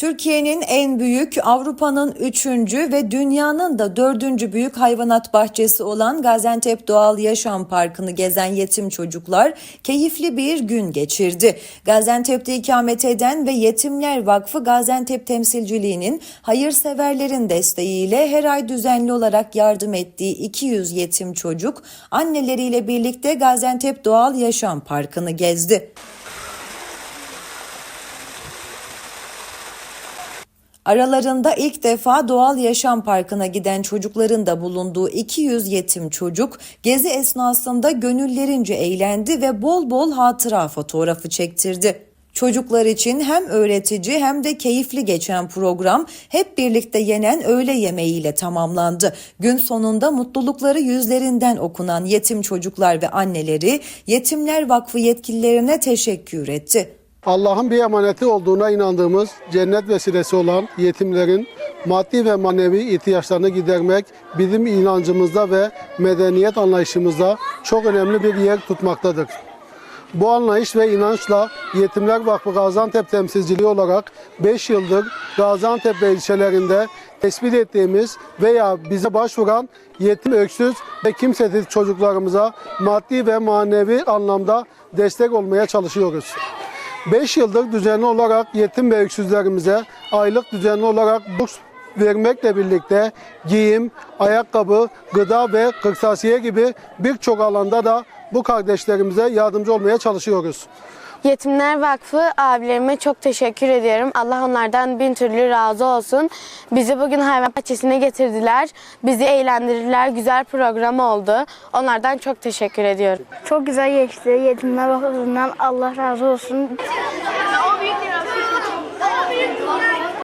Türkiye'nin en büyük, Avrupa'nın üçüncü ve dünyanın da dördüncü büyük hayvanat bahçesi olan Gaziantep Doğal Yaşam Parkı'nı gezen yetim çocuklar keyifli bir gün geçirdi. Gaziantep'te ikamet eden ve Yetimler Vakfı Gaziantep temsilciliğinin hayırseverlerin desteğiyle her ay düzenli olarak yardım ettiği 200 yetim çocuk anneleriyle birlikte Gaziantep Doğal Yaşam Parkı'nı gezdi. Aralarında ilk defa Doğal Yaşam Parkı'na giden çocukların da bulunduğu 200 yetim çocuk gezi esnasında gönüllerince eğlendi ve bol bol hatıra fotoğrafı çektirdi. Çocuklar için hem öğretici hem de keyifli geçen program hep birlikte yenen öğle yemeğiyle tamamlandı. Gün sonunda mutlulukları yüzlerinden okunan yetim çocuklar ve anneleri Yetimler Vakfı yetkililerine teşekkür etti. Allah'ın bir emaneti olduğuna inandığımız cennet vesilesi olan yetimlerin maddi ve manevi ihtiyaçlarını gidermek bizim inancımızda ve medeniyet anlayışımızda çok önemli bir yer tutmaktadır. Bu anlayış ve inançla Yetimler Vakfı Gaziantep temsilciliği olarak 5 yıldır Gaziantep ve ilçelerinde tespit ettiğimiz veya bize başvuran yetim, öksüz ve kimsesiz çocuklarımıza maddi ve manevi anlamda destek olmaya çalışıyoruz. 5 yıldır düzenli olarak yetim ve öksüzlerimize aylık düzenli olarak burs vermekle birlikte giyim, ayakkabı, gıda ve kırtasiye gibi birçok alanda da bu kardeşlerimize yardımcı olmaya çalışıyoruz. Yetimler Vakfı abilerime çok teşekkür ediyorum. Allah onlardan bin türlü razı olsun. Bizi bugün hayvan bahçesine getirdiler. Bizi eğlendirdiler. Güzel program oldu. Onlardan çok teşekkür ediyorum. Çok güzel geçti. Yetimler Vakfı'ndan Allah razı olsun.